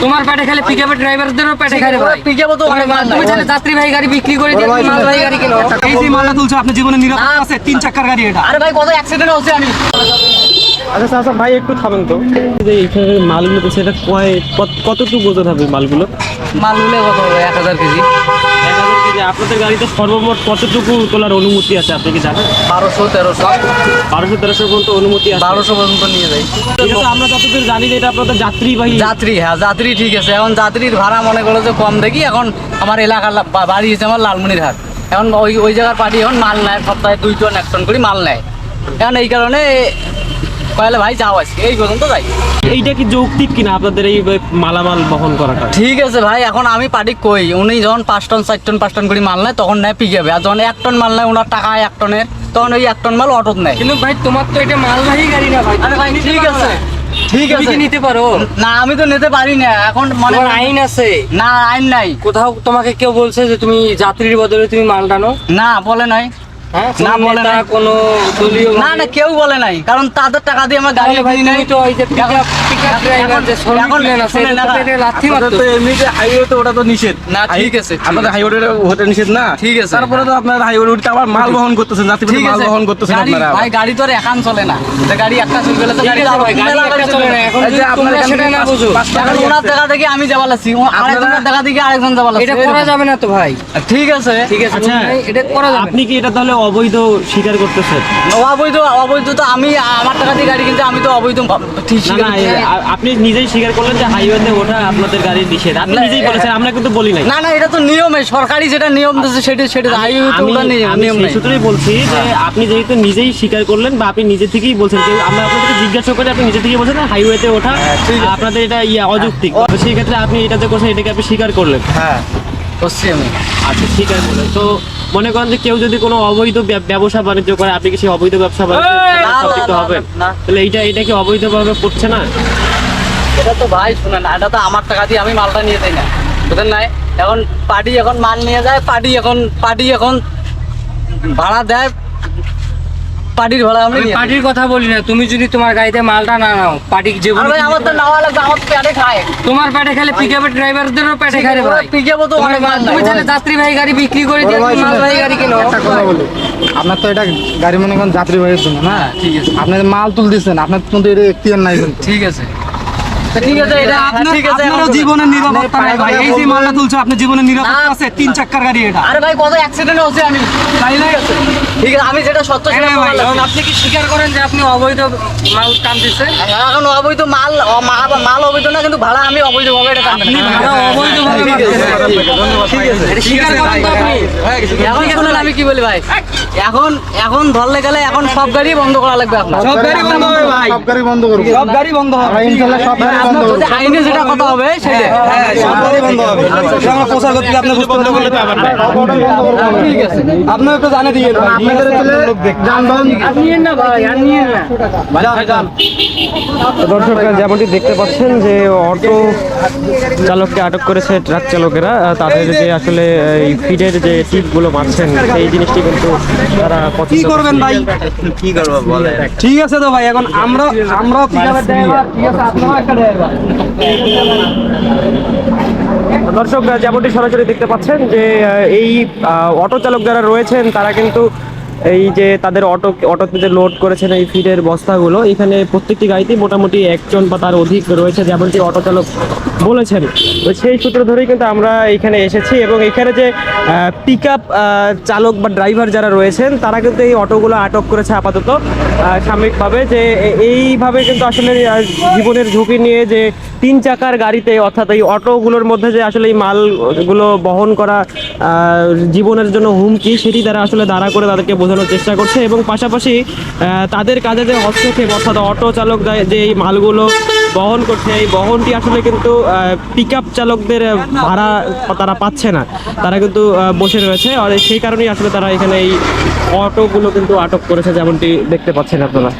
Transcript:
তোমার পেটে খেলে ড্রাইভারদেরও পেটে খায় রে ভাই। পিকে তো তুমি চাইলে গাড়ি বিক্রি করে দিয়ে মালবাহী গাড়ি কিনো। এই যে মালটা তুলছে আপনার জীবনে নিরাপত্তা আছে? তিন চাকার গাড়ি এটা। আরে ভাই কত অ্যাক্সিডেন্ট হচ্ছে আমি। আচ্ছা আচ্ছা ভাই একটু থামেন তো। এইখানে মালগুলো সেটা কয় কত- কতটুকু ওজন হবে মালগুলো? মালগুলো কত হবে? এক হাজার কেজি। কেজি আপনাদের গাড়িতে সর্বমোট কতটুকু তোলার অনুমতি আছে? আপনি কি জানেন? বারোশো তেরোশো। বারোশো তেরোশো পর্যন্ত অনুমতি আছে? বারোশো পর্যন্ত নিয়ে যাই। আমরা যতদূর জানি যে এটা আপনাদের যাত্রীবাহী যাত্রী হ্যাঁ যাত্রী ঠিক আছে। এখন যাত্রীর ভাড়া মনে করো যে কম দেখি এখন আমার এলাকার বা- বাড়ি হচ্ছে আমার লালমনিরহাট। এখন ওই ওই জায়গার পার্টি এখন মাল নেয় সপ্তাহে দুই টন এক টন করে মাল নেয়। এখন এই কারণে কয়ালে ভাই যাও আজকে এই পর্যন্ত যাই। এইটা কি যৌক্তিক কিনা আপনাদের এই মালামাল বহন করাটা? ঠিক আছে ভাই এখন আমি পার্টি কই? উনি যখন পাঁচ টন চার টন পাঁচ টন করে মাল নেয় তখন নেয় পিকে আর যখন এক টন মাল নেয় ওনার টাকা এক টনের তখন ওই এক টন মাল অটোত নেয়। কিন্তু ভাই তোমার তো এটা মালবাহী গাড়ি না ভাই। আরে ভাই ঠিক আছে। ঠিক আছে। নিতে পারো? না আমি তো নিতে পারি না। এখন মানে আইন আছে? না আইন নাই। কোথাও তোমাকে কেউ বলছে যে তুমি যাত্রীর বদলে তুমি মাল টানো? না বলে নাই। না, না বলে বলে কোনো দলীয় না না কেউ বলে নাই। কারণ তাদের টাকা দিয়ে আমার গাড়ি ভাই কিনি নাই তো ওই যে পিকআপ পিকআপ ড্রাইভার যে শ্রমিক এখন- আছে শুনেন এটা না, তো এটা লাথি মারতো। তো এমনিতে হাইওয়েতে ওটা তো নিষেধ। না ঠিক আছে আপনাদের হাইওয়ে হতে নিষেধ না? ঠিক আছে। তারপরে তো আপনার হাইওয়ে উঠতে আবার মাল বহন করতেছেন যাত্রী মাল বহন করতেছেন গাড়ি- আপনারা ভাই গাড়ি তো আর একান চলে না। তো গাড়ি একটা চলে গেলে তো গাড়ি আছে যাবে ভাই, গাড়ি একটা চলে না, এখন যে যদি আপনার তোমরা এখানে সেটা না বুঝো। এখন ওনার জায়গা থেকে আমি যাওয়া লাগছি আরেকজনের জায়গা থেকে আরেকজন যাওয়া লাগছে এটা করা যাবে না তো ভাই। ঠিক আছে। ঠিক আছে। আচ্ছা, এটা করা যাবে। আপনি কি এটা তাহলে অবৈধ স্বীকার করতেছেন অবৈধ অবৈধ তো আমি আমার টাকা দিয়ে গাড়ি কিনতে আমি তো অবৈধ ঠিক না আপনি নিজেই স্বীকার করলেন যে হাইওয়েতে ওঠা আপনাদের গাড়ির নিষেধ। আপনি নিজেই বলেছেন আমরা কিন্তু বলি নাই। না না এটা তো নিয়মে সরকারি যেটা নিয়ম দিচ্ছে সেটা সেটা হাইওয়ে তো আমি ওটা নিয়ম নেই। সূত্রেই বলছি যে আপনি যেহেতু নিজেই স্বীকার করলেন বা আপনি নিজে থেকেই বলছেন যে আমরা আপনাদেরকে জিজ্ঞাসা করে আপনি নিজে থেকেই বলছেন হাইওয়েতে ওঠা হ্যাঁ, ঠিক আপনাদের এটা ইয়া অযৌক্তিক। তো সেই ক্ষেত্রে আপনি এটা যে করছেন এটাকে আপনি স্বীকার করলেন। হ্যাঁ করছি আমি। আচ্ছা স্বীকার করলেন। তো মনে করেন যে কেউ যদি কোনো অবৈধ ব্যবসা বাণিজ্য করে আপনি কি সেই অবৈধ ব্যবসা বাণিজ্য হবেন তাহলে এইটা এটা কি অবৈধভাবে পড়ছে না? এটা তো ভাই শুনেন এটা তো আমার টাকা দিয়ে আমি মালটা নিয়ে যাই না। বুঝলেন নাই? এখন পার্টি এখন মাল নিয়ে যায় পার্টি এখন পার্টি এখন ভাড়া দেয় পার্টির ভাড়া আমি। পার্টির কথা বলি না তুমি যদি তোমার গাড়িতে মালটা না নাও পার্টি যে ভাই আমার তো নেওয়া লাগবে আমার তো পেটে খায়। তোমার পেটে খেলে পিকআপের ড্রাইভারদেরও পেটে খায় ভাই। পিকআপ তো অনেক মাল তুমি নাই। চাইলে যাত্রী ভাই গাড়ি বিক্রি করে দিয়ে মালবাহী গাড়ি কিনো? একটা কথা বলি। আপনার তো এটা গাড়ি মনে করেন যাত্রীবাহীর জন্য না? ঠিক আছে। আপনি মাল তুলতেছেন আপনার কিন্তু এটা এখতিয়ার নাই কিন্তু। ঠিক আছে। ঠিক আছে এটা আপনার আপনারও জীবনের নিরাপত্তা নাই ভাই। এই যে মালটা তুলছে আপনার জীবনের নিরাপত্তা আছে তিন চাকার গাড়ি এটা। আরে ভাই কত অ্যাক্সিডেন্ট হচ্ছে আমি তাই না। ঠিক আছে। আমি যেটা সত্য সেটা হ্যাঁ ভাই, আপনি কি স্বীকার করেন যে আপনি অবৈধ মাল টানতেছেন? এখন অবৈধ মাল মাল অবৈধ না কিন্তু ভাড়া আমি এটা আপনি ভাড়া অবৈধভাবে ঠিক আছে। এটা স্বীকার করেন তো আপনি। এখন আমি কি বলি ভাই? এখন এখন ধরলে গেলে এখন সব গাড়ি বন্ধ করা লাগবে আপনার। সব গাড়ি বন্ধ হবে ভাই। সব গাড়ি বন্ধ করব। সব গাড়ি বন্ধ হবে। আমরা ইনশাল্লাহ সব গাড়ি বন্ধ আইনে যেটা কথা হবে সেটা হ্যাঁ সব গাড়ি বন্ধ হবে। এটা আমরা প্রচার করতে আপনি বুঝতে পারবেন। ঠিক আছে। আপনি একটু ভাই আপনাদের ছেলে যানবাহন নিয়েন না ভাই আর নিয়েন না। দর্শক যেমনটি দেখতে পাচ্ছেন যে অটো চালককে আটক করেছে ট্রাক চালকেরা। তাদের যে আসলে এই ফিডের যে টিপগুলো মারছেন সেই জিনিসটি কিন্তু কি করবেন ভাই? কি করব ঠিক আছে তো ভাই এখন আমরা পিকআপের ড্রাইভার ঠিক আছে আপনারাও একটা ড্রাইভার দর্শক যেমনটি সরাসরি দেখতে পাচ্ছেন যে এই অটো চালক যারা রয়েছেন তারা কিন্তু এই যে তাদের অটো, অটোতে যে লোড করেছেন এই ফিডের বস্তাগুলো, এখানে প্রত্যেকটি গাড়িতেই মোটামুটি একজন বা তার অধিক রয়েছে, যেমনটি অটো চালক বলেছেন। তো সেই সূত্র ধরেই কিন্তু আমরা এখানে এসেছি এবং এখানে যে পিক চালক বা ড্রাইভার যারা রয়েছেন, তারা কিন্তু এই অটোগুলো আটক করেছে আপাতত। সাময়িকভাবে যে এইভাবে কিন্তু আসলে জীবনের ঝুঁকি নিয়ে যে তিন চাকার গাড়িতে অর্থাৎ এই অটোগুলোর মধ্যে যে আসলে এই মালগুলো বহন করা জীবনের জন্য হুমকি সেটি তারা আসলে দাঁড়া করে তাদেরকে বোঝানোর চেষ্টা করছে এবং পাশাপাশি তাদের কাজে যে হস্তক্ষেপ, অর্থাৎ অটো চালক যা- এই মালগুলো বহন করছে, এই বহনটি আসলে কিন্তু পিক চালকদের ভাড়া তারা পাচ্ছে না। তারা কিন্তু বসে রয়েছে আর সেই কারণেই আসলে তারা এখানে এই অটোগুলো কিন্তু আটক করেছে যেমনটি দেখতে পাচ্ছেন আপনারা।